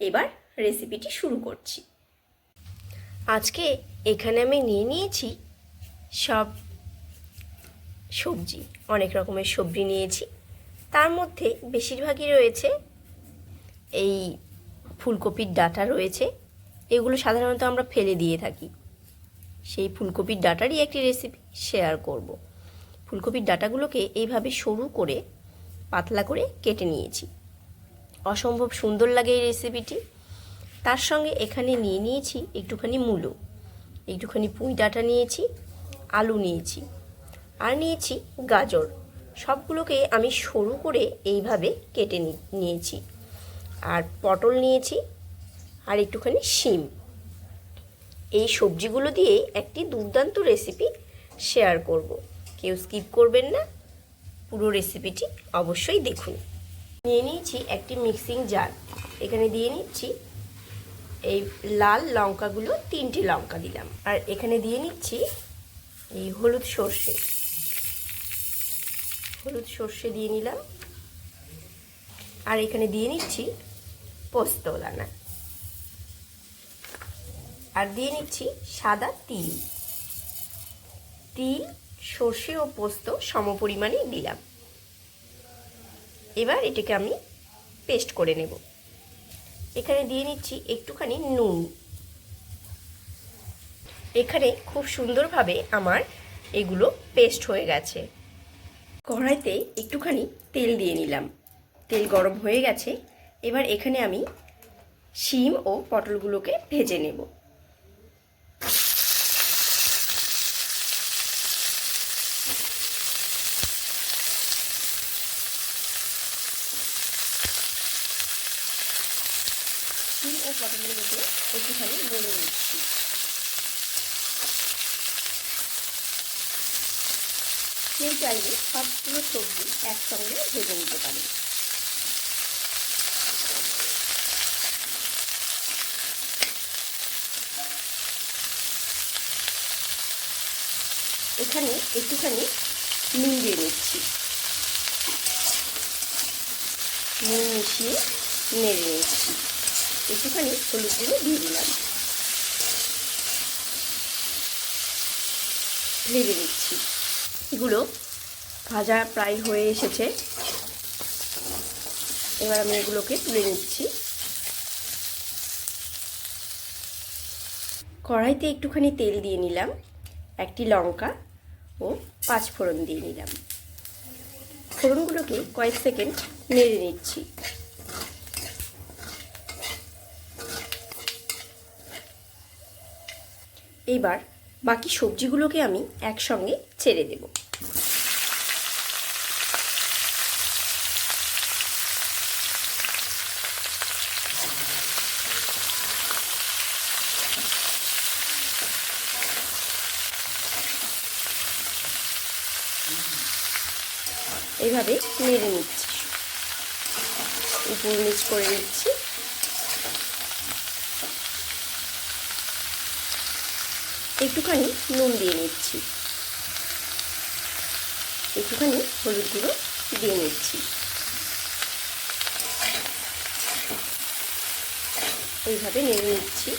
এবার রেসিপিটি শুরু করছি। আজকে এখানে আমি নিয়ে নিয়েছি সব সবজি, অনেক রকমের সবজি নিয়েছি। তার মধ্যে বেশিরভাগই রয়েছে এই ফুলকপির ডাটা রয়েছে। এগুলো সাধারণত আমরা ফেলে দিয়ে থাকি। সেই ফুলকপির ডাটারই একটি রেসিপি শেয়ার করব। ফুলকপির ডাটাগুলোকে এইভাবে সরু করে, পাতলা করে কেটে নিয়েছি। অসম্ভব সুন্দর লাগে এই রেসিপিটি তার সঙ্গে এখানে নিয়ে নিয়েছি একটুখানি মূলো, একটুখানি পুঁই ডাঁটা নিয়েছি, আলু নিয়েছি, আর নিয়েছি গাজর। সবগুলোকে আমি সরু করে এইভাবে কেটে নিয়েছি। আর পটল নিয়েছি, আর একটুখানি শিম। এই সবজিগুলো দিয়ে একটি দুর্দান্ত রেসিপি শেয়ার করব। কেউ স্কিপ করবেন না। পুরো রেসিপিটি অবশ্যই দেখুন। নিয়ে নিয়েছি একটি মিক্সিং জার। এখানে দিয়ে নিচ্ছি এই লাল লঙ্কাগুলো, তিনটি লঙ্কা দিলাম। আর এখানে দিয়ে নিচ্ছি এই হলুদ সর্ষে। হলুদ সর্ষে দিয়ে নিলাম। আর এখানে দিয়ে নিচ্ছি পোস্ত দানা। আর দিয়ে নিচ্ছি সাদা তিল। তিল, সর্ষে ও পোস্ত সমপরিমাণে দিলাম। এবার এটাকে আমি পেস্ট করে নেব। এখানে দিয়ে নিচ্ছি একটুখানি নুন। এখানে খুব সুন্দরভাবে আমার এগুলো পেস্ট হয়ে গেছে। কড়াইতে একটুখানি তেল দিয়ে নিলাম। তেল গরম হয়ে গেছে। এবার এখানে আমি শিম ও পটলগুলোকে ভেজে নেব। শিম ও পটলগুলোকে একটুখানি নেড়ে নিচ্ছি। কেউ চাইলে সবগুলো সবজি একসঙ্গে ভেজে নিতে পারেন। এখানে একটুখানি নুন দিয়ে নিচ্ছি। নুন মিশিয়ে নেড়ে নিচ্ছি। একটুখানি হলুদ গুঁড়ো দিয়ে দিলাম। ভেজে নিচ্ছি। এগুলো ভাজা প্রায় হয়ে এসেছে। এবার আমি এগুলোকে তুলে নিচ্ছি। কড়াইতে একটুখানি তেল দিয়ে নিলাম, একটি লঙ্কা ও পাঁচ ফোড়ন দিয়ে নিলাম। ফোড়নগুলোকে কয়েক সেকেন্ড নেড়ে নিচ্ছি। এবার বাকি সবজিগুলোকে আমি একসঙ্গে ছেড়ে দেব। এইভাবে নেড়ে নিচ্ছি। উপর নিচ করে নিচ্ছি। একটুখানি নুন দিয়ে নিচ্ছি। একটুখানি হলুদ গুঁড়ো দিয়ে নিচ্ছি। এইভাবে নেড়ে নিচ্ছি।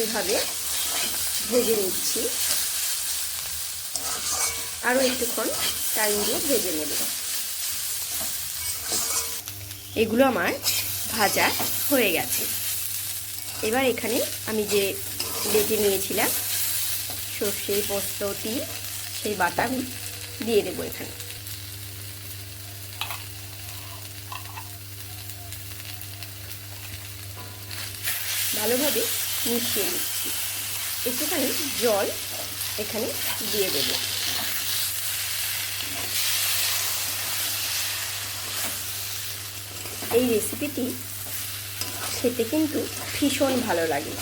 এইভাবে ভেজে নিচ্ছি। আরও একটুক্ষণ টাইম দিয়ে ভেজে নেব। এগুলো আমার ভাজা হয়ে গেছে। এবার এখানে আমি যে বেটে নিয়েছিলাম, সর্ষে, পোস্ত, তিল, সেই বাটা দিয়ে দেবো এখানে। ভালোভাবে মিশিয়ে নিচ্ছি। একটুখানি জল এখানে দিয়ে দেব। এই রেসিপিটি খেতে কিন্তু ভীষণ ভালো লাগে।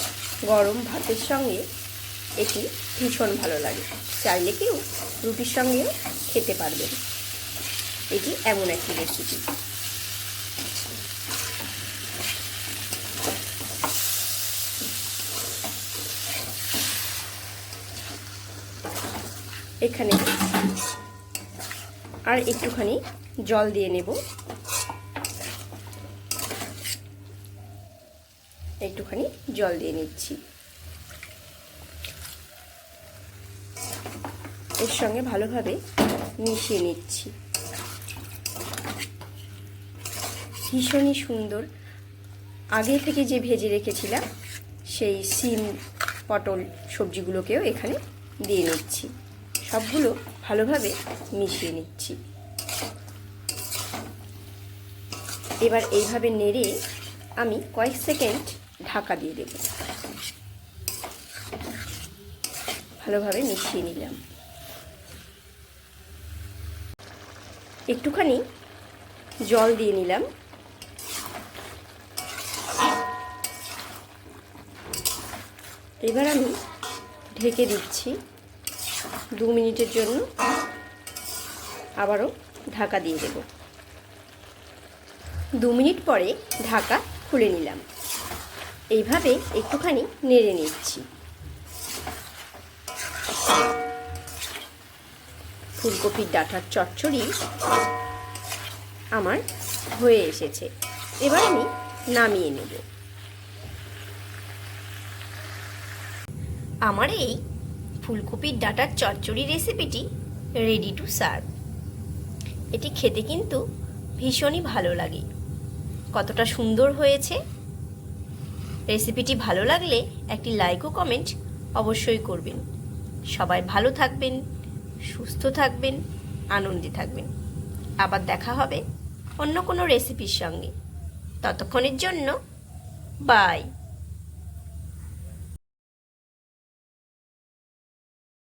গরম ভাতের সঙ্গে এটি ভীষণ ভালো লাগে। চাইলে কেউ রুটির সঙ্গেও খেতে পারবেন। এটি এমন একটি রেসিপি এখানে আর একটুখানি জল দিয়ে নেব। একটুখানি জল দিয়ে নিচ্ছি। এর সঙ্গে ভালোভাবে মিশিয়ে নিচ্ছি। ভীষণই সুন্দর। আগে থেকে যে ভেজে রেখেছিলাম, সেই সিম পটল সবজিগুলোকেও এখানে দিয়ে নিচ্ছি। সবগুলো ভালোভাবে মিশিয়ে নিচ্ছি। এবার এইভাবে নেড়ে আমি কয়েক সেকেন্ড ঢাকা দিয়ে দেব। ভালোভাবে মিশিয়ে নিলাম। একটুখানি জল দিয়ে নিলাম। এবার আমি ঢেকে দিচ্ছি। দু মিনিটের জন্য আবারও ঢাকা দিয়ে দেব। দু মিনিট পরে ঢাকা খুলে নিলাম। এইভাবে একটুখানি নেড়ে নিচ্ছি। ফুলকপির ডাঁটার চচ্চড়ি আমার হয়ে এসেছে। এবার আমি নামিয়ে নেব। আমার এই ফুলকপির ডাঁটার চচ্চড়ি রেসিপিটি রেডি টু সার্ভ এটি খেতে কিন্তু ভীষণই ভালো লাগে। কতটা সুন্দর হয়েছে। রেসিপিটি ভালো লাগলে একটি লাইক ও কমেন্ট অবশ্যই করবেন। সবাই ভালো থাকবেন, সুস্থ থাকবেন, আনন্দে থাকবেন। আবার দেখা হবে অন্য কোনো রেসিপির সঙ্গে। ততক্ষণের জন্য বাই